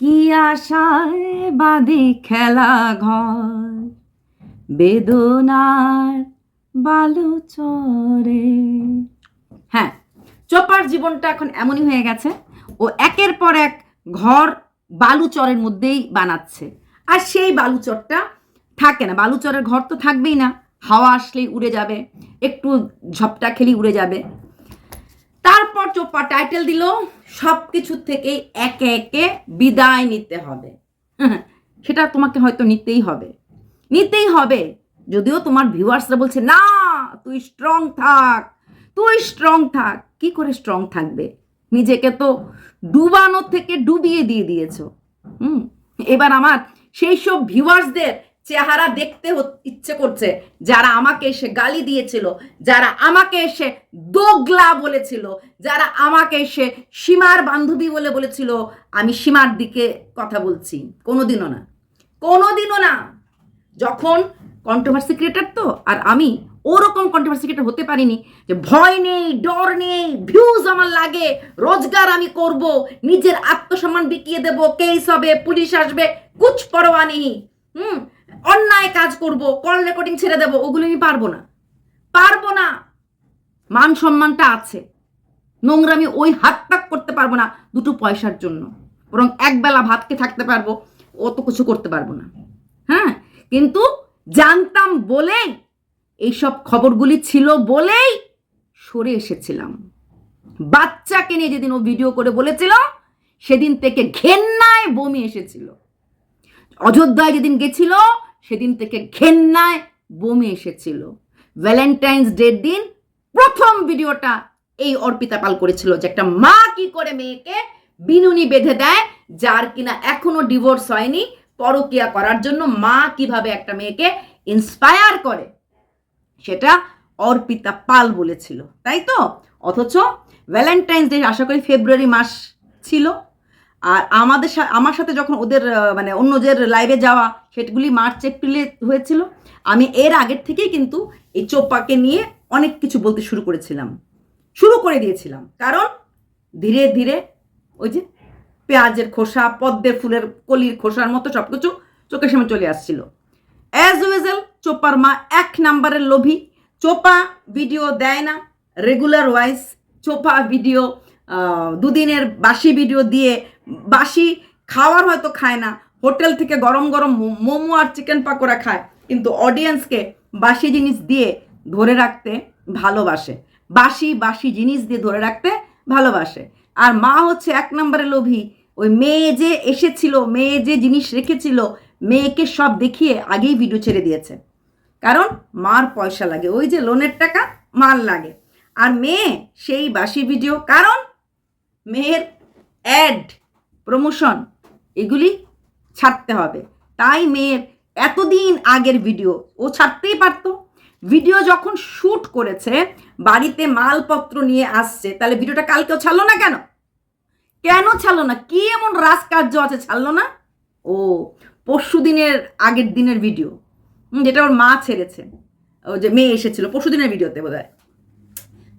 কি আশায় বাদি খেলা ঘর? বেদনার বালু চরে হ্যাঁ চোপার জীবনটা এখন এমনই হয়ে গেছে। ও একের পর এক ঘর বালুচরের মধ্যেই বানাচ্ছে। আর সেই বালুচরটা থাকে না। বালুচরের ঘর তো থাকবেই না। হাওয়া আসলেই উড়ে যাবে। একটু ঝপটা খেলি উড়ে যাবে। তারপর চোপ্পা টাইটেল দিল সব কিছু থেকে একে একে বিদায় নিতে হবে। সেটা তোমাকে হয়তো নিতেই হবে। নিতেই হবে, যদিও তোমার ভিউয়ার্সরা বলছে, না, তুই স্ট্রং থাক, তুই স্ট্রং থাক। কি করে স্ট্রং থাকবে? নিজেকে তো ডুবানো থেকে ডুবিয়ে দিয়ে দিয়েছ। হুম, এবার আমার সেই সব ভিউয়ার্সদের চেহারা দেখতে ইচ্ছে করছে। যারা আমাকে এসে গালি দিয়েছিল, যারা আমাকে এসে দোগলা বলেছিল, যারা আমাকে এসে সীমার বান্ধবী বলে বলেছিল, আমি সীমার দিকে কথা বলছি। কোনোদিনও না। কোনোদিনও না। যখন কন্ট্রোভার্সি ক্রিয়েটার তো, আর আমি ওরকম কন্ট্রোভার্সি ক্রিয়েটার হতে পারিনি যে ভয় নেই, ডর নেই ভিউজ আমার লাগে, রোজগার আমি করব, নিজের আত্মসম্মান বিকিয়ে দেব কেস হবে, পুলিশ আসবে কুছ পরোয়া নেই। হুম? অন্যায় কাজ করব কল রেকর্ডিং ছেড়ে দেবো, ওগুলো আমি পারব না। পারব না। মান সম্মানটা আছে। নোংরামি ওই হাত পাক করতে পারব না দুটো পয়সার জন্য। বরং একবেলা ভাতকে থাকতে পারব, অত কিছু করতে পারব না। হ্যাঁ? কিন্তু জানতাম বলেই, এইসব খবরগুলি ছিল বলেই সরে এসেছিলাম। বাচ্চাকে নিয়ে যেদিন ও ভিডিও করে বলেছিল, সেদিন থেকে ঘেন্নায় বমি এসেছিল। অযোধ্যায় যেদিন গেছিল সেদিন থেকে ঘেন্নায় বমি এসেছিল। ভ্যালেন্টাইন্স ডের দিন প্রথম ভিডিওটা এই অর্পিতা পাল করেছিল যে একটা মা কি করে মেয়েকে বিনুনি বেঁধে দেয়, যার কিনা এখনও ডিভোর্স হয়নি, পরকিয়া করার জন্য মা কীভাবে একটা মেয়েকে ইন্সপায়ার করে, সেটা অর্পিতা পাল বলেছিল। তাই তো? অথচ ভ্যালেন্টাইন্স ডে আশা করি ফেব্রুয়ারি মাস ছিল। আর আমাদের আমার সাথে যখন ওদের মানে অন্যদের লাইভে যাওয়া, সেগুলি মার্চ, এপ্রিলে হয়েছিল, আমি এর আগের থেকেই কিন্তু এই চোপাকে নিয়ে অনেক কিছু বলতে শুরু করেছিলাম। শুরু করে দিয়েছিলাম। কারণ ধীরে ধীরে ওই যে পেঁয়াজের খোসা, পদ্মের ফুলের কলির খোসার মতো সব কিছু চোখের সামনে চলে আসছিল। অ্যাজ ওয়েজেল চোপার মা এক নাম্বারের লোভী। চোপা ভিডিও দেয় না রেগুলার ওয়াইজ চোপা ভিডিও দুদিনের বাসি ভিডিও দিয়ে বাসি খাওয়ার হয়তো খায় না, হোটেল থেকে গরম গরম মোমো আর চিকেন পাকোড়া খায়, কিন্তু অডিয়েন্সকে বাসি জিনিস দিয়ে ধরে রাখতে ভালোবাসে। বাসি বাসি জিনিস দিয়ে ধরে রাখতে ভালোবাসে। আর মা হচ্ছে এক নম্বরে লোভী। ওই মেয়ে যে এসেছিল, মেয়ে যে জিনিস রেখেছিল, মেয়েকে সব দেখিয়ে আগেই ভিডিও ছেড়ে দিয়েছে। কারণ মার পয়সা লাগে, ওই যে লোনের টাকা মার লাগে। আর মেয়ে সেই বাসি ভিডিও কারণ মেয়ের অ্যাড, প্রমোশন, এগুলি ছাড়তে হবে। তাই মেয়ের এতদিন আগের ভিডিও, ও ছাড়তেই পারতো। ভিডিও যখন শ্যুট করেছে, বাড়িতে মালপত্র নিয়ে আসছে, তাহলে ভিডিওটা কালকেও ছাড়লো না কেন? কেন ছাড়লো না? কি এমন রাজকার্য আছে ছাড়লো না? ও, পরশু দিনের আগের দিনের ভিডিও। যেটা ওর মা ছেড়েছে। ও যে মেয়ে এসেছিল, পরশু দিনের ভিডিওতে বোধ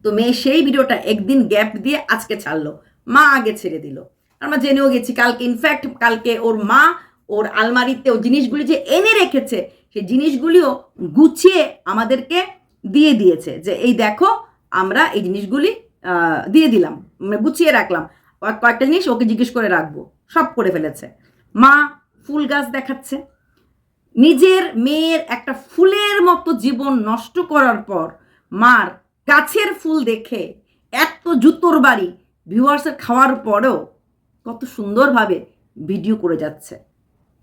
তো মেয়ে সেই ভিডিওটা একদিন গ্যাপ দিয়ে আজকে ছাড়লো। মা আগে ছেড়ে দিল। আমরা জেনেও গেছি, কালকে ইনফ্যাক্ট কালকে ওর মা ওর আলমারিতে ও জিনিসগুলি যে এনে রেখেছে, সেই জিনিসগুলিও গুছিয়ে আমাদেরকে দিয়ে দিয়েছে যে, এই দেখো, আমরা এই জিনিসগুলি দিয়ে দিলাম মানে গুছিয়ে রাখলাম। কয়েক- কয়েকটা জিনিস ওকে জিজ্ঞেস করে রাখব, সব করে ফেলেছে। মা ফুল গাছ দেখাচ্ছে। নিজের মেয়ের একটা ফুলের মতো জীবন নষ্ট করার পর মার গাছের ফুল দেখে এত জুতোর বাড়ি ভিউয়ার্সের খাওয়ার পরেও কত সুন্দরভাবে ভিডিও করে যাচ্ছে।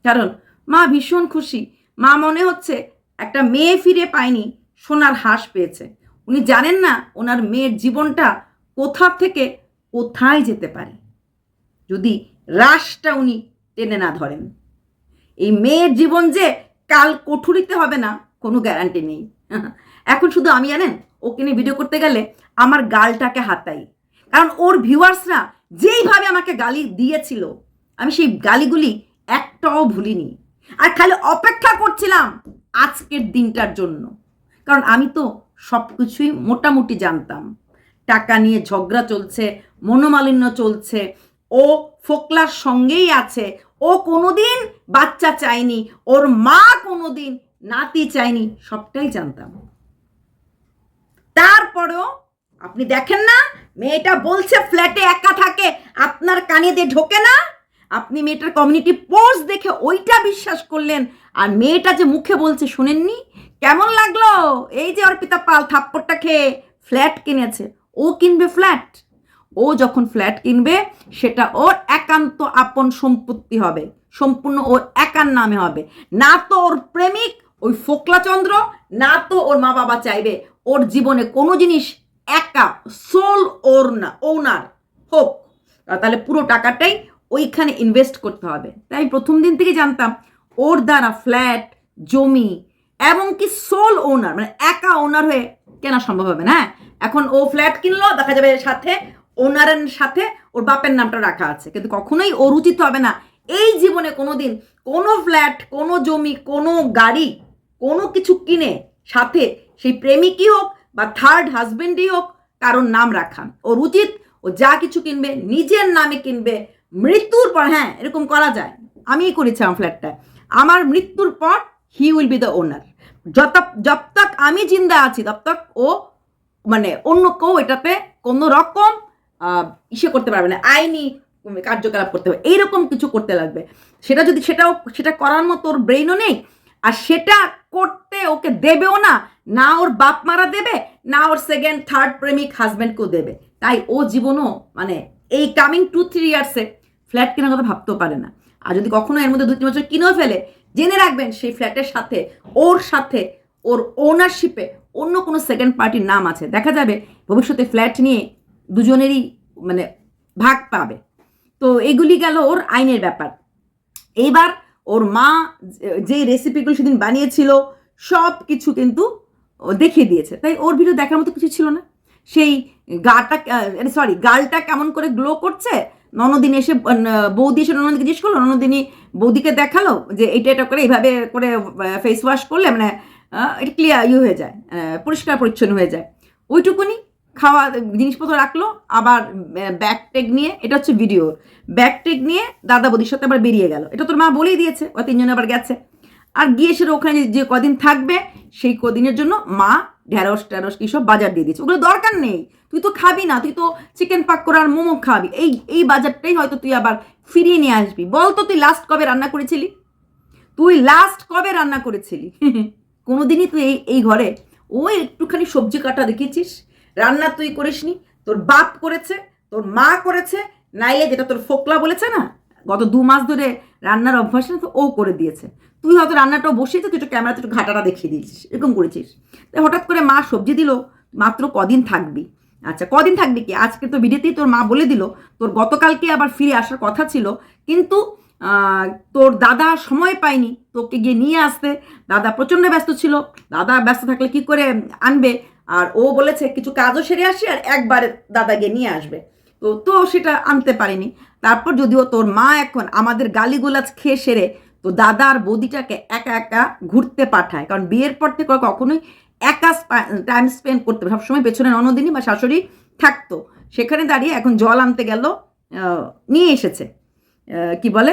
কারণ মা ভীষণ খুশি। মা মনে হচ্ছে একটা মেয়ে ফিরে পায়নি, সোনার হাঁস পেয়েছে। উনি জানেন না ওনার মেয়ের জীবনটা কোথা থেকে কোথায় যেতে পারে। যদি রাশটা উনি টেনে না ধরেন। এই মেয়ের জীবন যে কাল কঠুরিতে হবে না, কোনো গ্যারান্টি নেই। এখন শুধু আমি জানেন, ওকে নিয়ে ভিডিও করতে গেলে আমার গালটাকে হাতাই। কারণ ওর ভিউয়ার্সরা যেইভাবে আমাকে গালি দিয়েছিল, আমি সেই গালিগুলি একটাও ভুলিনি। আর খালি অপেক্ষা করছিলাম আজকের দিনটার জন্য। কারণ আমি তো সব কিছুই মোটামুটি জানতাম। টাকা নিয়ে ঝগড়া চলছে, মনোমালিন্য চলছে, ও ফোকলার সঙ্গেই আছে, ও কোনোদিন বাচ্চা চায়নি, ওর মা কোনোদিন নাতি চায়নি, সবটাই জানতাম। তারপরেও আপনি দেখেন না? মেয়েটা বলছে ফ্ল্যাটে একা থাকে, আপনার কানে দিয়ে ঢোকে না? আপনি মেয়েটার কমিউনিটি পোস্ট দেখে ওইটা বিশ্বাস করলেন, আর মেয়েটা যে মুখে বলছে শুনেননি? কেমন লাগল? এই যে অর্পিতা পাল থাপ্পড়টা খেয়ে ফ্ল্যাট কিনেছে, ও কিনবে ফ্ল্যাট? ও যখন ফ্ল্যাট কিনবে, সেটা ওর একান্ত আপন সম্পত্তি হবে, সম্পূর্ণ ওর একার নামে হবে। না তো ওর প্রেমিক, ওই ফোকলাচন্দ্র, না তো ওর মা বাবা চাইবে, ওর জীবনে কোনো জিনিস একা সোল ওর না ওনার হোক তাহলে পুরো টাকাটাই ওইখানে ইনভেস্ট করতে হবে। তাই প্রথম দিন থেকে জানতাম, ওর দ্বারা ফ্ল্যাট জমি, এমনকি সোল ওনার মানে একা ওনার হয়ে কেনা সম্ভব হবে না হ্যাঁ? এখন ও ফ্ল্যাট কিনলো, দেখা যাবে সাথে ওনারের সাথে ওর বাপের নামটা রাখা আছে। কিন্তু কখনোই ওর উচিত হবে না। এই জীবনে কোনো দিন কোনো ফ্ল্যাট কোনো জমি, কোনো গাড়ি, কোনো কিছু কিনে সাথে সেই প্রেমিকই হোক বা থার্ড হাজবেন্ডই হোক, কারোর নাম রাখা। ওর উচিত ও যা কিছু কিনবে, নিজের নামে কিনবে, মৃত্যুর পর হ্যাঁ এরকম করা যায়। আমিই করেছি আমার ফ্ল্যাটটা আমার মৃত্যুর পর he will be the owner যত জব তক আমি জিন্দা আছি তব তক ও মানে অন্য কেউ এটাতে কোনো রকম ইসে করতে পারবে না। আইনি কার্যকলাপ করতে হবে। এইরকম কিছু করতে লাগবে। সেটা যদি সেটাও, সেটা করার মতো ওর ব্রেইনও নেই, আর সেটা করতে ওকে দেবেও না না ওর বাপ মারা দেবে, না ওর সেকেন্ড থার্ড প্রেমিক হাজব্যান্ডকেও দেবে। তাই ও জীবনও মানে এই কামিং টু থ্রি ইয়ার্সে ফ্ল্যাট কেনার কথা ভাবতেও পারে না। আর যদি কখনো এর মধ্যে দু তিন বছর কিনেও ফেলে, জেনে রাখবেন সেই ফ্ল্যাটের সাথে, ওর সাথে, ওর ওনারশিপে অন্য কোনো সেকেন্ড পার্টির নাম আছে। দেখা যাবে ভবিষ্যতে ফ্ল্যাট নিয়ে দুজনেরই মানে ভাগ পাবে। তো এগুলি গেল ওর আইনের ব্যাপার। এইবার ওর মা যে- রেসিপিগুলো সেদিন বানিয়েছিল সব কিছু কিন্তু ও দেখিয়ে দিয়েছে। তাই ওর ভিডিও দেখার মতো কিছু ছিল না। সেই গাটা সরি গালটা কেমন করে গ্লো করছে? ননদিন এসে বৌদি এসে ননদিকে জিজ্ঞেস করল, ননদিনী বৌদিকে দেখাল যে এটা এটা করে এইভাবে করে ফেস ওয়াশ করলে মানে এটা ক্লিয়ার ইয়ে হয়ে যায় পরিষ্কার পরিচ্ছন্ন হয়ে যায়। ওইটুকুনি খাওয়া, জিনিসপত্র রাখল, আবার ব্যাগ টেগ নিয়ে, এটা হচ্ছে ভিডিও ব্যাগ টেগ নিয়ে দাদা বৌদির সাথে আবার বেরিয়ে গেল। এটা তোর মা বলেই দিয়েছে ও তিনজনে আবার গেছে। আর গিয়ে সেটা ওখানে যে কদিন থাকবে সেই কদিনের জন্য মা ঢ্যাঁড়স ট্যাঁড়স কী সব বাজার দিয়ে দিয়েছে। ওগুলো দরকার নেই। তুই তো খাবি না, তুই তো চিকেন পাকোড়া আর মোমো খাবি। এই এই বাজারটাই হয়তো তুই আবার ফিরিয়ে নিয়ে আসবি। বল তো তুই লাস্ট কবে রান্না করেছিলি? তুই লাস্ট কবে রান্না করেছিলি? কোনোদিনই তুই এই এই ঘরে ওই একটুখানি সবজি কাটা দেখেছিস রান্না তুই করিসনি? তোর বাপ করেছে, তোর মা করেছে, নাইলে যেটা তোর ফোকলা বলেছে না? গত দু মাস ধরে রান্নার অভ্যাস তো ও করে দিয়েছে। তুই হয়তো রান্নাটাও বসিয়েছে তুই একটু ক্যামেরাতে একটু ঘাটাটা দেখিয়ে দিয়েছিস, এরকম করেছিস। তাই হঠাৎ করে মা সবজি দিল, মাত্র কদিন থাকবি। আচ্ছা কদিন থাকবি কি? আজকে তো ভিডিওতেই তোর মা বলে দিল, তোর গতকালকে আবার ফিরে আসার কথা ছিল, কিন্তু তোর দাদা সময় পায়নি তোকে গিয়ে নিয়ে আসতে। দাদা প্রচণ্ড ব্যস্ত ছিল, দাদা ব্যস্ত থাকলে কি করে আনবে? আর ও বলেছে, কিছু কাজও সেরে আসি আর একবারে দাদা গিয়ে নিয়ে আসবে। তো তো সেটা আনতে পারিনি। তারপর যদিও তোর মা এখন আমাদের গালিগুলাজ খেয়ে সেরে, তো দাদা আর বৌদিটাকে একা একা ঘুরতে পাঠায়। কারণ বিয়ের পর থেকে কখনোই একা টাইম স্পেন্ড করতে সবসময় পেছনে ননদিনী বা শাশুড়ি থাকতো। সেখানে দাঁড়িয়ে এখন জল আনতে গেল নিয়ে এসেছে। কি বলে?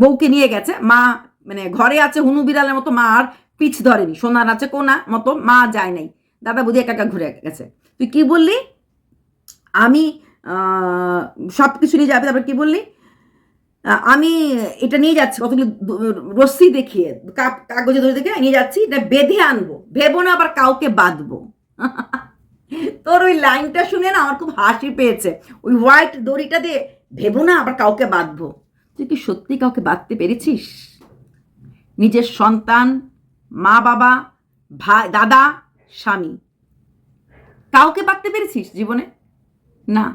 বউকে নিয়ে গেছে। মা মানে ঘরে আছে হুনু বিড়ালের মতো, মা আর পিছ ধরেনি। সোনার আছে কোনা মতো, মা যায় নাই। দাদা বুঝি একা একা ঘুরে গেছে। তুই কি বললি? আমি সব কিছু নিয়ে যাবে। তারপর কি বললি? আমি এটা নিয়ে যাচ্ছি, কতগুলো রশ্মি দেখিয়ে কাগজে ধরে দেখে নিয়ে যাচ্ছি, এটা বেঁধে আনব। ভেবো না আবার কাউকে বাঁধবো। তোর ওই লাইনটা শুনে না আমার খুব হাসি পেয়েছে। ওই হোয়াইট দড়িটা দিয়ে ভেবো না আবার কাউকে বাঁধবো। তুই কি সত্যি কাউকে বাঁধতে পেরেছিস? নিজের সন্তান মা বাবা ভাই, দাদা, স্বামী। কাউকে বাঁধতে পেরেছিস জীবনে? না।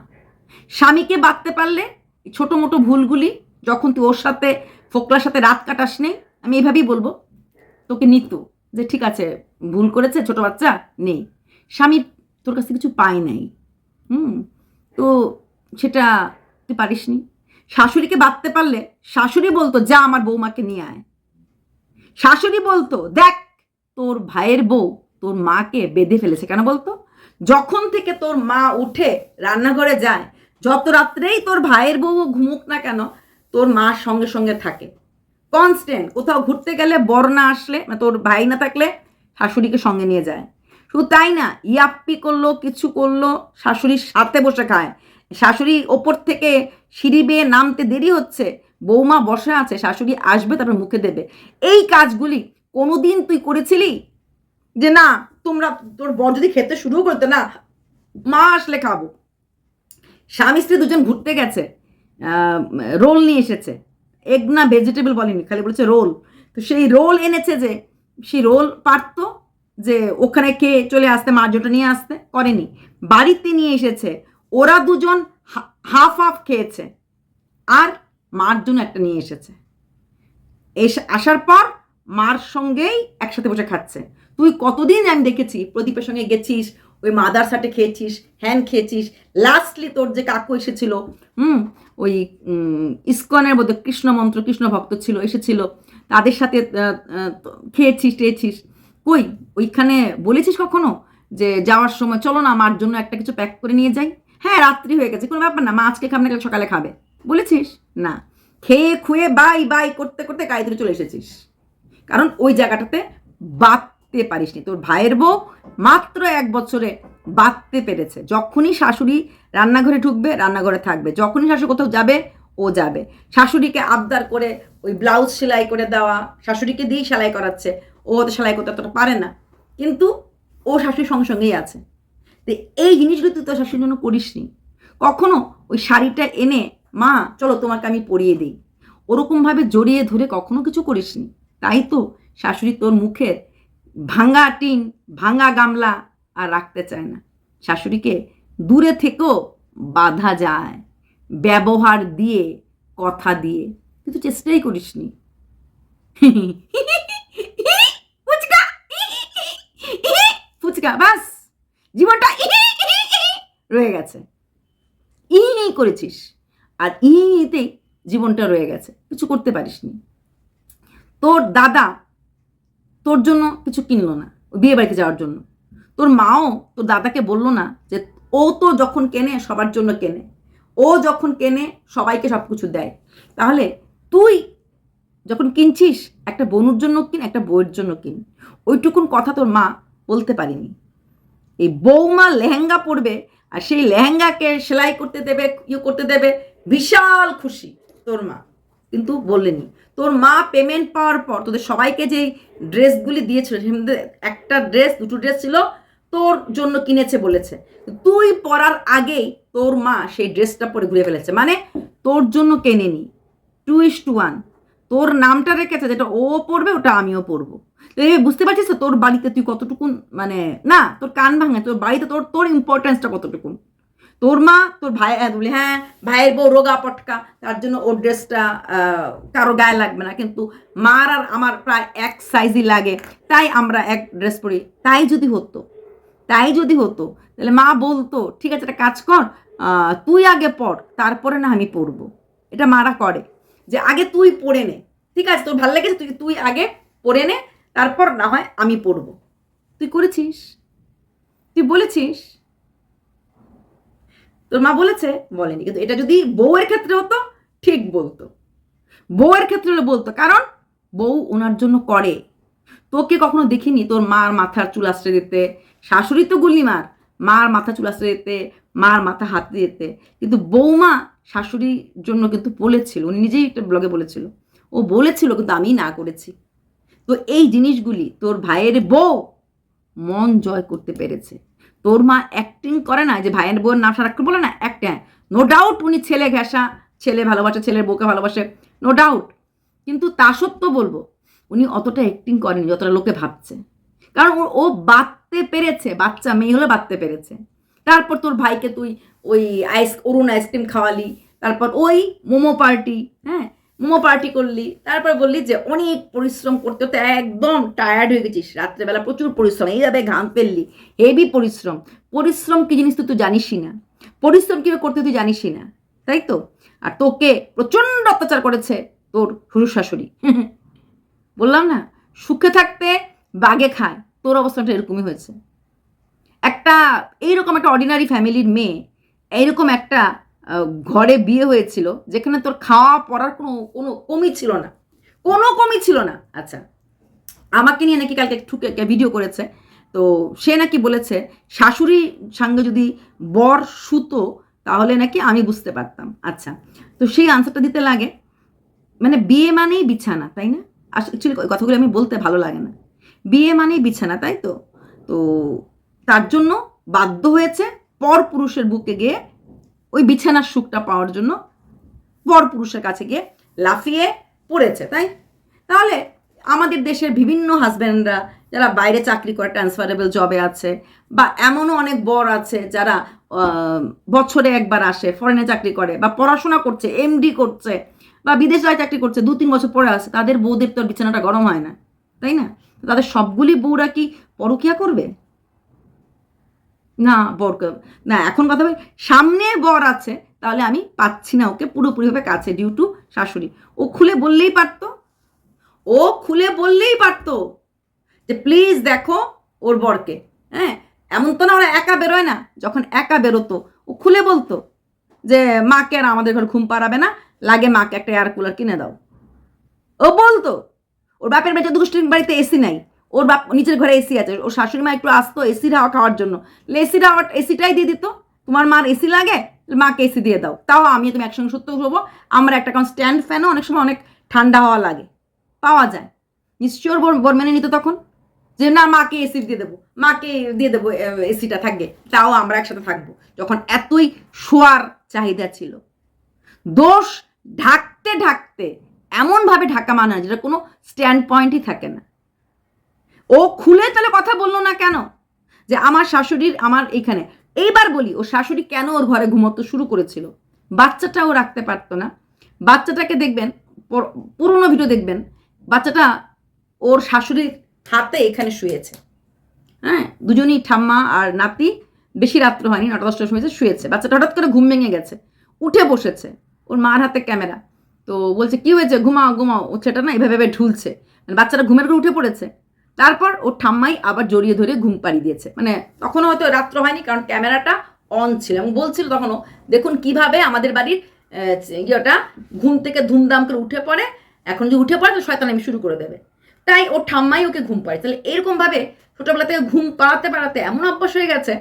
স্বামীকে বাঁধতে পারলে ছোটো মোটো ভুলগুলি, যখন তুই ওর সাথে ফোকলার সাথে রাত কাটাস নেই আমি এভাবেই বলব, তোকে নিত, যে ঠিক আছে, ভুল করেছে, ছোট বাচ্চা, নেই। স্বামী তোর কাছে কিছু পায় নাই। হুম? তো সেটা তুই পারিসনি শাশুড়িকে বাঁধতে পারলে শাশুড়ি বলতো, যা আমার বৌমাকে নিয়ে আয়। শাশুড়ি বলতো, দেখ, তোর ভাইয়ের বউ তোর মাকে বেঁধে ফেলেছে। কেন বলতো? যখন থেকে তোর মা উঠে রান্নাঘরে যায় যত রাত্রেই তোর ভাইয়ের বউ ঘুমুক না কেন, তোর মার সঙ্গে সঙ্গে থাকে। কনস্ট্যান্ট কোথাও ঘুরতে গেলে বর না আসলে মানে তোর ভাই না থাকলে শাশুড়িকে সঙ্গে নিয়ে যায়। শুধু তাই না, ইয়াপ্পি করল, কিছু করল শাশুড়ির সাথে বসে খায়। শাশুড়ি ওপর থেকে সিঁড়ি বেয়ে নামতে দেরি হচ্ছে, বৌমা বসে আছে, শাশুড়ি আসবে, তারপর মুখে দেবে। এই কাজগুলি কোনোদিন তুই করেছিলি? যে না, তোমরা, তোর বর যদি খেতে শুরু করতে, না, মা আসলে খাব। স্বামী স্ত্রী দুজন ঘুরতে গেছে রোল নিয়ে এসেছে। এগ না ভেজিটেবল বলেনি, খালি বলেছে রোল। তো সেই রোল এনেছে যে, সেই রোল পারতো যে ওখানে খেয়ে চলে আসতে মার্জটা নিয়ে আসতে, করেনি। বাড়িতে নিয়ে এসেছে, ওরা দুজন হাফ হাফ খেয়েছে, আর মার জন্য একটা নিয়ে এসেছে। এসে, আসার পর মার সঙ্গেই একসাথে বসে খাচ্ছে। তুই কতদিন আমি দেখেছি, প্রদীপের সঙ্গে গেছিস ওই মাদারসাটে খেয়েছিস, হ্যান খেয়েছিস লাস্টলি তোর যে কাকু এসেছিল, হুম, ওই ইস্কনের মধ্যে কৃষ্ণ মন্ত্র, কৃষ্ণ ভক্ত ছিল, এসেছিল, তাদের সাথে খেয়েছিস, টেয়েছিস। কই, ওইখানে বলেছিস কখনো যে যাওয়ার সময় চলো না আমার জন্য একটা কিছু প্যাক করে নিয়ে যাই? হ্যাঁ রাত্রি হয়ে গেছে, কোনো ব্যাপার না, মা আজকে খাবে না কাল সকালে খাবে। বলেছিস? না। খেয়ে খুয়ে বাই বাই করতে করতে গায়ে চলে এসেছিস। কারণ ওই জায়গাটাতে বাঁধতে পারিসনি। তোর ভাইয়ের বউ মাত্র এক বছরে বাঁধতে পেরেছে। যখনই শাশুড়ি রান্নাঘরে ঢুকবে, রান্নাঘরে থাকবে। যখনই শাশুড়ি কোথাও যাবে, ও যাবে। শাশুড়িকে আবদার করে ওই ব্লাউজ সেলাই করে দেওয়া, শাশুড়িকে দিয়েই সেলাই করাচ্ছে। ও হয়তো সেলাই করতে অতটা পারে না। কিন্তু ও শাশুড়ির সঙ্গে সঙ্গেই আছে। তো এই জিনিসগুলো তুই তোর শাশুড়ির জন্য করিসনি। কখনো ওই শাড়িটা এনে, মা, চলো তোমাকে আমি পরিয়ে দিই। ওরকমভাবে জড়িয়ে ধরে কখনো কিছু করিসনি। তাই তো শাশুড়ি তোর মুখের ভাঙা টিন, ভাঙা গামলা আর রাখতে চায় না। শাশুড়িকে দূরে থেকেও বাধা যায়, ব্যবহার দিয়ে, কথা দিয়ে। কিন্তু চেষ্টাই করিসনি। ফুচকা! ফুচকা, বাস! জীবনটা রয়ে গেছে। ই করেছিস। আর ইতেই জীবনটা রয়ে গেছে। কিছু করতে পারিসনি। তোর দাদা তোর জন্য কিছু কিনলো না বিয়ে বাড়িতে যাওয়ার জন্য। তোর মাও তোর দাদাকে বলল না যে ও তো যখন কেনে সবার জন্য কেনে, ও যখন কেনে সবাইকে সব কিছু দেয়। তাহলে তুই যখন কিনছিস, একটা বনুর জন্য কিন, একটা বউয়ের জন্য কিন। ওইটুকুন কথা তোর মা বলতে পারিনি। এই বৌমা লেহেঙ্গা পরবে আর সেই লেহেঙ্গাকে সেলাই করতে দেবে ইয়ে করতে দেবে, বিশাল খুশি তোর মা। কিন্তু বললেনি তোর মা পেমেন্ট পাওয়ার পর, তোদের সবাইকে যেই ড্রেসগুলি দিয়েছিল একটা ড্রেস, দুটো ড্রেস ছিল, তোর জন্য কিনেছে বলেছে। তুই পরার আগেই তোর মা সেই ড্রেসটা পরে ঘুরে ফেলেছে। মানে তোর জন্য কেনেনি। টু ইস টু ওয়ান তোর নামটা রেখেছে, যেটা ও পড়বে ওটা আমিও পড়ব বুঝতে পারছিস তোর বাড়িতে তুই কতটুকুন মানে না, তোর কান ভাঙে, তোর বাড়িতে তোর তোর ইম্পর্টেন্সটা কতটুকুন? তোর মা, তোর ভাই হ্যাঁ বলি হ্যাঁ ভাইয়ের বউ রোগা পটকা, তার জন্য ওর ড্রেসটা কারও গায়ে লাগবে না। কিন্তু মার আর আমার প্রায় এক সাইজই লাগে। তাই আমরা এক ড্রেস পরি। তাই যদি হতো, তাই যদি হতো, তাহলে মা বলতো, ঠিক আছে, একটা কাজ কর তুই আগে পড় তারপরে না আমি পড়ব এটা মারা করে যে আগে তুই পড়ে নে। ঠিক আছে, তোর ভালো লেগেছে, তুই তুই আগে পড়ে নে, তারপর না হয় আমি পড়ব তুই করেছিস? তুই বলেছিস? তোর মা বলেছে, বলেনি। কিন্তু এটা যদি বউয়ের ক্ষেত্রে হতো, ঠিক বলতো। বউয়ের ক্ষেত্রে বলতো, কারণ বউ ওনার জন্য করে। তোকে কখনো দেখিনি তোর মার মাথার চুল আশ্রয় দিতে। শাশুড়ি তো গুলি মার মার মাথা চুল আশ্রয় দিতে, মার মাথা হাত দিতে। কিন্তু বৌমা শাশুড়ির জন্য কিন্তু বলেছিল, উনি নিজেই একটা ব্লগে বলেছিল। ও বলেছিল, কিন্তু আমি না করেছি। তো এই জিনিসগুলি তোর ভাইয়ের বউ মন জয় করতে পেরেছে। তোর মা অ্যাক্টিং করে না যে ভাইয়ের বউয়ের নাম সারাক্ষণ বলে না একটা নো ডাউট উনি ছেলে ঘেঁষা, ছেলে ভালোবাসে, ছেলের বউকে ভালোবাসে নো ডাউট কিন্তু তা সত্ত্বেও বলব, উনি অতটা অ্যাক্টিং করেনি যতটা লোকে ভাবছে। কারণ ও- ও বাঁধতে পেরেছে, বাচ্চা মেয়ে হলে বাঁধতে পেরেছে। তারপর তোর ভাইকে তুই ওই আইস অরুণ আইসক্রিম খাওয়ালি, তারপর ওই মোমো পার্টি হ্যাঁ? মোমো পার্টি করলি, তারপর বললি যে অনেক পরিশ্রম করতে করতে একদম টায়ার্ড হয়ে গেছিস। রাত্রেবেলা প্রচুর পরিশ্রম এইভাবে ঘাম ফেললি। হেভি পরিশ্রম। পরিশ্রম কী জিনিস তো তুই জানিসই না। পরিশ্রম কীভাবে করতে তুই জানিসই না, তাই তো? আর তোকে প্রচণ্ড অত্যাচার করেছে তোর শ্বশুর শাশুড়ি বললাম না, সুখে থাকতে বাগে খায়, তোর অবস্থাটা এরকমই হয়েছে। একটা, এইরকম একটা অর্ডিনারি ফ্যামিলির মেয়ে, এইরকম একটা ঘরে বিয়ে হয়েছিল, যেখানে তোর খাওয়া পড়ার কোনো কোনো কমি ছিল না। কোনো কমি ছিল না। আচ্ছা আমাকে নিয়ে নাকি কালকে ঠুকে ভিডিও করেছে। তো সে নাকি বলেছে শাশুড়ির সঙ্গে যদি বর সুতো, তাহলে নাকি আমি বুঝতে পারতাম। আচ্ছা তো সেই আনসারটা দিতে লাগে। মানে বিয়ে মানেই বিছানা, তাই না? অ্যাকচুয়ালি কথাগুলো আমি বলতে ভালো লাগে না। বিয়ে মানেই বিছানা, তাই তো? তো তার জন্য বাধ্য হয়েছে পর পুরুষের বুকে গিয়ে ওই বিছানার সুখটা পাওয়ার জন্য পর পুরুষের কাছে গিয়ে লাফিয়ে পড়েছে, তাই? তাহলে আমাদের দেশের বিভিন্ন হাজব্যান্ডরা যারা বাইরে চাকরি করে ট্রান্সফারেবল জবে আছে বা এমনও অনেক বর আছে যারা বছরে একবার আসে ফরেনে চাকরি করে বা পড়াশোনা করছে এমডি করছে বা বিদেশ যায় চাকরি করছে দু তিন বছর পরে আসে, তাদের বউদের তো বিছানাটা গরম হয় না, তাই না? তাদের সবগুলি বউরা কি পরকিয়া করবে? না বর না, এখন কথা বলি সামনে বর আছে, তাহলে আমি পাচ্ছি না ওকে পুরোপুরিভাবে কাছে ডিউ টু শাশুড়ি। ও খুলে বললেই পারতো। ও খুলে বললেই পারতো যে প্লিজ দেখো ওর বরকে। হ্যাঁ এমন তো না ওরা একা বেরোয় না, যখন একা বেরোতো, ও খুলে বলতো যে, মাকে আর আমাদের ঘর ঘুম পাড়াবে না, লাগে মাকে একটা এয়ার কুলার কিনে দাও। ও বলতো, ওর বাপের বাড়িতে দুষ্টির বাড়িতে এসি নাই। ওর বাপ নিচের ঘরে এসি আছে। ওর শাশুড়ি মা একটু আসতো এসির হাওয়া খাওয়ার জন্য। এসির হাওয়া এসিটাই দিয়ে দিত। তোমার মার এসি লাগে মাকে এসি দিয়ে দাও। তাও আমি তুমি একসঙ্গে সত্য হব আমার একটা কারণ স্ট্যান্ড ফ্যানও অনেক সময় অনেক ঠান্ডা হওয়া লাগে। পাওয়া যায়। নিশ্চয় ওর বর মেনে নিত তখন। যে না, মাকে এসি দিয়ে দেবো। মাকে দিয়ে দেবো এসিটা থাকবে। তাও আমরা একসাথে থাকব। যখন এতই শোয়ার চাহিদা ছিল। দোষ ঢাকতে ঢাকতে এমনভাবে ঢাকা মানা যেটা কোনো স্ট্যান্ড পয়েন্টই থাকে না। ও খুলে তাহলে কথা বলল না কেন? যে আমার শাশুড়ির আমার এইখানে। এইবার বলি ও শাশুড়ি কেন ওর ঘরে ঘুমোতে শুরু করেছিল? বাচ্চাটাও রাখতে পারতো না। বাচ্চাটাকে দেখবেন, পর- পুরোনো ভিডিও দেখবেন, বাচ্চাটা ওর শাশুড়ির হাতে এখানে শুয়েছে। হ্যাঁ দুজনই ঠাম্মা আর নাতি, বেশি রাত্র হয়নি, নটা দশটার সময় শুয়েছে। বাচ্চাটা হঠাৎ করে ঘুম ভেঙে গেছে। উঠে বসেছে, ওর মার হাতে ক্যামেরা। তো বলছে, কি হয়েছে? ঘুমাও ঘুমাও। ও সেটা না এভাবে এভাবে ঢুলছে। মানে বাচ্চাটা ঘুমের করে উঠে পড়েছে। তারপর ওর ঠাম্মাই আবার জড়িয়ে ধরে ঘুম পাড়িয়ে দিয়েছে। মানে তখনও হয়তো রাত্র হয়নি, কারণ ক্যামেরাটা অন ছিল এবং বলছিল তখনও, দেখুন কীভাবে আমাদের বাড়ির ইয়েটা ঘুম থেকে ধুমধাম করে উঠে পড়ে, এখন যদি উঠে পড়ে তো শয়তান আমি শুরু করে দেবে। তাই ওর ঠাম্মাই ওকে ঘুম পাড়ে তাহলে এরকমভাবে ছোটোবেলা থেকে ঘুম পাড়াতে পাড়াতে এমন অভ্যাস হয়ে গেছে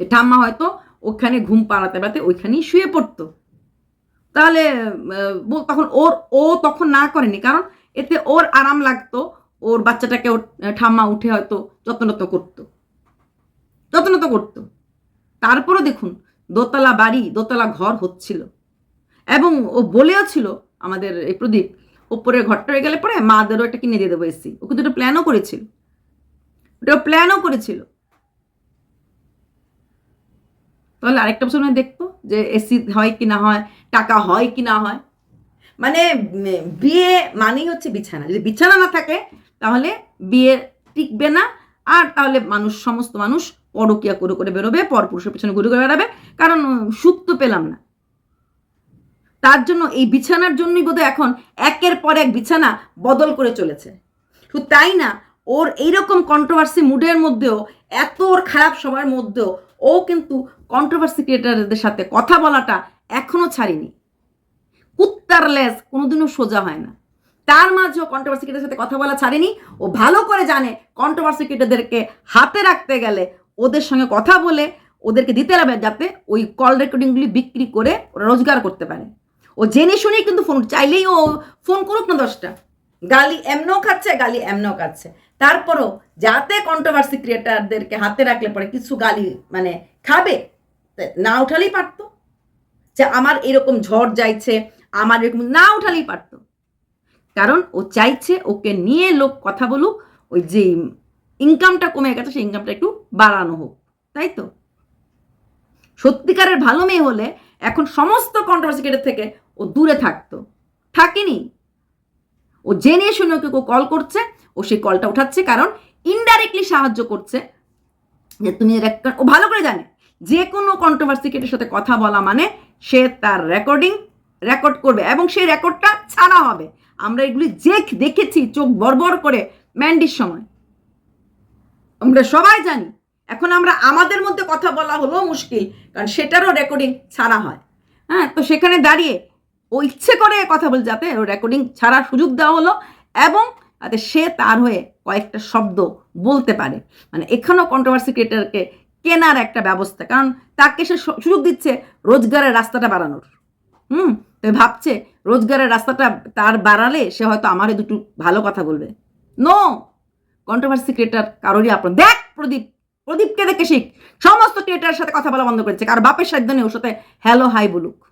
ঠাম্মা হয়তো ওখানে ঘুম পাড়াতে পাড়াতে ওইখানেই শুয়ে পড়তো। তাহলে তখন ওর, ও তখন না করেনি, কারণ এতে ওর আরাম লাগতো ওর বাচ্চাটাকে ওর ঠাম্মা উঠে হয়তো যত্নরত করতো। যত্নত করতো। তারপরও দেখুন, দোতলা বাড়ি, দোতলা ঘর হচ্ছিল। এবং ও বলেও ছিল আমাদের এই প্রদীপ, ওপরের ঘরটা হয়ে গেলে পরে মাদেরও একটা কিনে দিয়ে দেবো এসি ও কিন্তু প্ল্যানও করেছিল। ওটা প্ল্যানও করেছিল। তাহলে আরেকটা বছর দেখতো যে এসি হয় কি না হয়, টাকা হয় কি না হয়। মানে বিয়ে মানেই হচ্ছে বিছানা। যদি বিছানা না থাকে তাহলে বিয়ে টিকবে না। আর তাহলে মানুষ, সমস্ত মানুষ পরকিয়া করে করে বেরোবে পর পুরুষের পেছনে ঘুরে ঘুরে বেড়াবে। কারণ সুখ তো পেলাম না। তার জন্য এই বিছানার জন্যই বোধহয় এখন একের পর এক বিছানা বদল করে চলেছে। শুধু তাই না, ওর এইরকম কন্ট্রোভার্সি মুডের মধ্যেও, এত ওর খারাপ সময়ের মধ্যেও, ও কিন্তু কন্ট্রোভার্সি ক্রিয়েটারদের সাথে কথা বলাটা এখনও ছাড়িনি। কুত্তার লেজ কোনোদিনও সোজা হয় না। তার মাঝেও কন্ট্রোভার্সি ক্রিয়েটারের সাথে কথা বলা ছাড়েনি। ও ভালো করে জানে কন্ট্রোভার্সি ক্রিয়েটারদেরকে হাতে রাখতে গেলে ওদের সঙ্গে কথা বলে ওদেরকে দিতে হবে যাতে ওই কল রেকর্ডিংগুলি বিক্রি করে ওরা রোজগার করতে পারে। ও জেনে শুনেই কিন্তু ফোন চাইলেই ও ফোন করুক না দশটা। গালি এমনও খাচ্ছে, গালি এমনও খাচ্ছে। তারপরও যাতে কন্ট্রোভার্সি ক্রিয়েটারদেরকে হাতে রাখলে পরে কিছু গালি মানে খাবে না উঠালেই পারতো। যে আমার এরকম ঝড় যাইছে, আমার এরকম না উঠালেই পারতো। কারণ ও চাইছে ওকে নিয়ে লোক কথা বলুক, ওই যে ইনকামটা কমে গেছে, সেই ইনকামটা একটু বাড়ানো হোক, তাই তো? সত্যিকারের ভালো মেয়ে হলে এখন সমস্ত কন্ট্রোভার্সি ক্রিয়েটার থেকে ও দূরে থাকতো, থাকেনি। ও জেনে শুনে ওকে কল করছে, ও সেই কলটা উঠাচ্ছে কারণ ইনডাইরেক্টলি সাহায্য করছে। যে তুমি ও ভালো করে জানে, যে কোনো কন্ট্রোভার্সি কেটের সাথে কথা বলা মানে সে তার রেকর্ডিং রেকর্ড করবে এবং সেই রেকর্ডটা ছাড়া হবে। আমরা এগুলি যে দেখেছি, চোখ বড়বড় করে ম্যান্ডির সময়। আমরা সবাই জানি, এখন আমরা আমাদের মধ্যে কথা বলা হলো মুশকিল, কারণ সেটারও রেকর্ডিং ছাড়া হয়। হ্যাঁ তো সেখানে দাঁড়িয়ে ও ইচ্ছে করে কথা বল যাতে ও রেকর্ডিং ছাড়ার সুযোগ দেওয়া হলো এবং যাতে সে তার হয়ে কয়েকটা শব্দ বলতে পারে। মানে এখানেও কন্ট্রোভার্সি ক্রিয়েটারকে কেনার একটা ব্যবস্থা, কারণ তাকে সু- সুযোগ দিচ্ছে রোজগারের রাস্তাটা বাড়ানোর। হুম? তো ভাবছে, রোজগারের রাস্তাটা তার বাড়ালে সে হয়তো আমারে দুটো ভালো কথা বলবে। নো কন্ট্রোভার্সি ক্রিয়েটার কারোরই আপনার দেখ প্রদীপ, প্রদীপকে দেখে শিখ। সমস্ত ক্রিয়েটারের সাথে কথা বলা বন্ধ করেছে। কার বাপের সাধ্য নেই ওর সাথে হ্যালো হাই বলুক।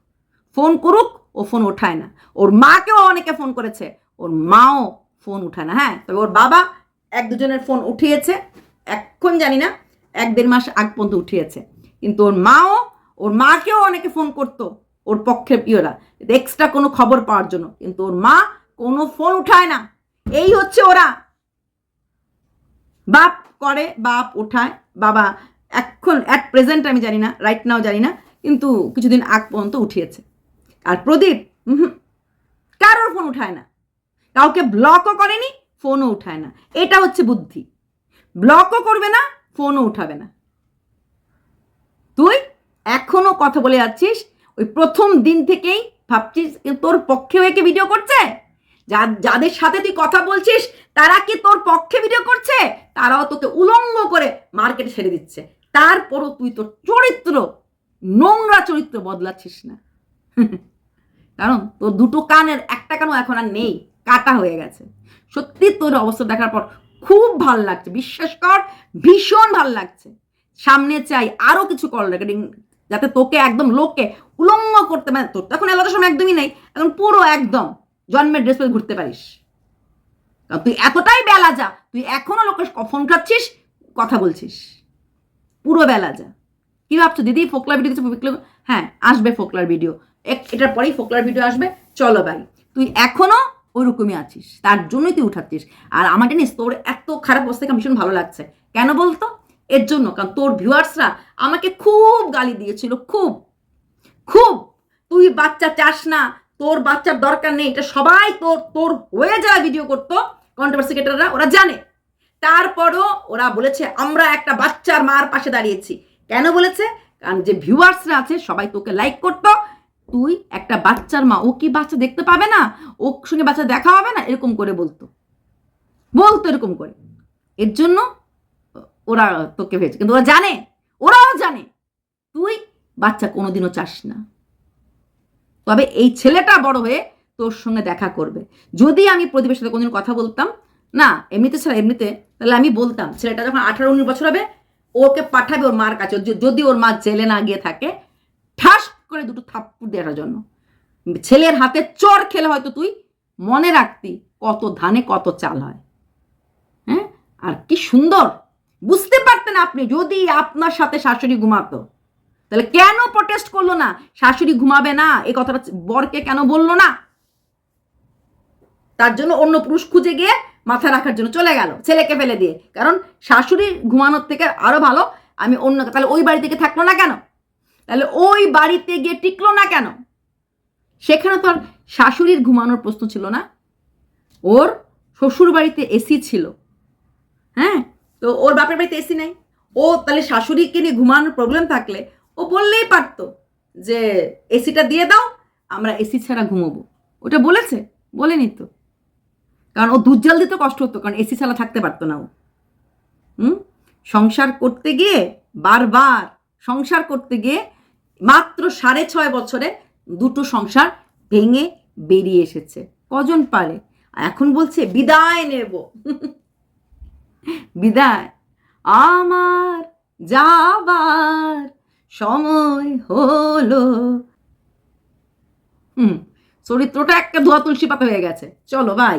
ফোন করুক, ও ফোন ওঠায় না। ওর মাকেও অনেকে ফোন করেছে। ওর মাও ফোন উঠায় না হ্যাঁ? তবে ওর বাবা এক দুজনের ফোন উঠিয়েছে। এখন জানি না, এক দেড় মাস আগ পর্যন্ত উঠিয়েছে। কিন্তু ওর মাও, ওর মাকেও অনেকে ফোন করতো। ওর পক্ষের ইয়েরা এক্সট্রা কোনো খবর পাওয়ার জন্য। কিন্তু ওর মা কোনো ফোন উঠায় না। এই হচ্ছে ওরা। বাপ করে, বাপ ওঠায় বাবা এখন অ্যাট প্রেজেন্ট আমি জানি না রাইট নাও জানি না। কিন্তু কিছুদিন আগ পর্যন্ত উঠিয়েছে। আর প্রদীপ কারোর ফোন উঠায় না। কাউকে ব্লকও করেনি ফোনও উঠায় না। এটা হচ্ছে বুদ্ধি। ব্লকও করবে না ফোনও উঠাবে না। তুই এখনও কথা বলে যাচ্ছিস ওই প্রথম দিন থেকেই ভাবছিস তোর পক্ষে হয়ে কি ভিডিও করছে? যা- যাদের সাথে তুই কথা বলছিস, তারা কি তোর পক্ষে ভিডিও করছে? তারাও তোকে উলঙ্গ করে মার্কেটে ছেড়ে দিচ্ছে। তারপরও তুই তোর চরিত্র, নোংরা চরিত্র বদলাচ্ছিস না। কারণ তোর দুটো কানের, একটা কানও এখন আর নেই, কাটা হয়ে গেছে। সত্যি তোর অবস্থা দেখার পর খুব ভালো লাগছে, বিশ্বাস কর, ভীষণ ভালো লাগছে। সামনে চাই আরও কিছু কল রেকর্ডিং যাতে তোকে একদম লোককে উলঙ্গ করতে মানে তোর এখন এলাকার সময় একদমই নেই, এখন পুরো একদম জন্মের ড্রেস পরে ঘুরতে পারিস। কারণ তুই এতটাই বেলা যা তুই এখনও লোকের ফোন খাচ্ছিস কথা বলছিস। পুরো বেলা যা কি ভাবছ দিদি? ফোকলার ভিডিও কিছু হ্যাঁ আসবে ফোকলার ভিডিও এটার পরেই ফোকলার ভিডিও আসবে। চলো ভাই, তুই এখনও ওইরকমই আছিস। তার জন্যই তুই উঠাচ্ছিস। আর আমার জানিস, তোর এত খারাপ অবস্থা দেখে ভীষণ ভালো লাগছে। কেন বলতো? এর জন্য, কারণ তোর ভিউয়ার্সরা আমাকে খুব গালি দিয়েছিল, খুব খুব। তুই বাচ্চা চাস না, তোর বাচ্চার দরকার নেই, এটা সবাই তোর তোর হয়ে যারা ভিডিও করতো কন্ট্রোভার্সি ক্রিয়েটাররা ওরা জানে। তারপরও ওরা বলেছে, আমরা একটা বাচ্চার মার পাশে দাঁড়িয়েছি। কেন বলেছে? কারণ যে ভিউয়ার্সরা আছে, সবাই তোকে লাইক করতো। তুই একটা বাচ্চার মা, ও কি বাচ্চা দেখতে পাবে না? ওর সঙ্গে বাচ্চা দেখা হবে না? এরকম করে বলতো। বলতো এরকম করে। এর জন্য ওরা তোকে ভেবেছে কিন্তু ওরা জানে। ওরাও জানে। তুই বাচ্চা কোনোদিনও চাস না। তবে এই ছেলেটা বড় হয়ে তোর সঙ্গে দেখা করবে। যদি আমি প্রদীপের সাথে কোনোদিন কথা বলতাম, না, এমনিতে ছাড়া এমনিতে, তাহলে আমি বলতাম, ছেলেটা যখন আঠারো উনিশ বছর হবে, ওকে পাঠাবে ওর মার কাছে। যদি ওর মা জেলে না গিয়ে থাকে, ঠাস করে দুটো থাপ্পড় দেওয়ার জন্য। ছেলের হাতে চর খেলে হয়তো তুই মনে রাখতি কত ধানে কত চাল হয়। হ্যাঁ? আর কি সুন্দর! বুঝতে পারতেন আপনি, যদি আপনার সাথে শাশুড়ি ঘুমাতো। তাহলে কেন প্রটেস্ট করল না? শাশুড়ি ঘুমাবে না? এই কথাটা বরকে কেন বলল না? তার জন্য অন্য পুরুষ খুঁজে গিয়ে মাথা রাখার জন্য চলে গেল, ছেলেকে ফেলে দিয়ে। কারণ শাশুড়ি ঘুমানোর থেকে আরও ভালো, আমি অন্য তাহলে ওই বাড়ি থেকে থাকল না কেন? তাহলে ওই বাড়িতে গিয়ে টিকলো না কেন? সেখানে তো আর শাশুড়ির ঘুমানোর প্রশ্ন ছিল না। ওর শ্বশুর বাড়িতে এসি ছিল। হ্যাঁ? তো ওর বাপের বাড়িতে এসি নাই। ও তাহলে শাশুড়িকে নিয়ে ঘুমানোর প্রবলেম থাকলে ও বললেই পারতো যে এসিটা দিয়ে দাও, আমরা এসি ছাড়া ঘুমোবো। ওটা বলেছে? বলেনি তো। কারণ ও দুধ জল দিতে কষ্ট হতো, কারণ এসি ছাড়া থাকতে পারতো না ও। হুম? সংসার করতে গিয়ে বারবার, সংসার করতে গিয়ে মাত্র সাড়ে ছয় বছরে দুটো সংসার ভেঙে বেরিয়ে এসেছে। কজন পারে? এখন বলছে, বিদায় নেব। বিদায়। আমার যাবার সময় হলো। হুম, চরিত্রটা একটা ধোয়া তুলসী পাতা হয়ে গেছে। চলো ভাই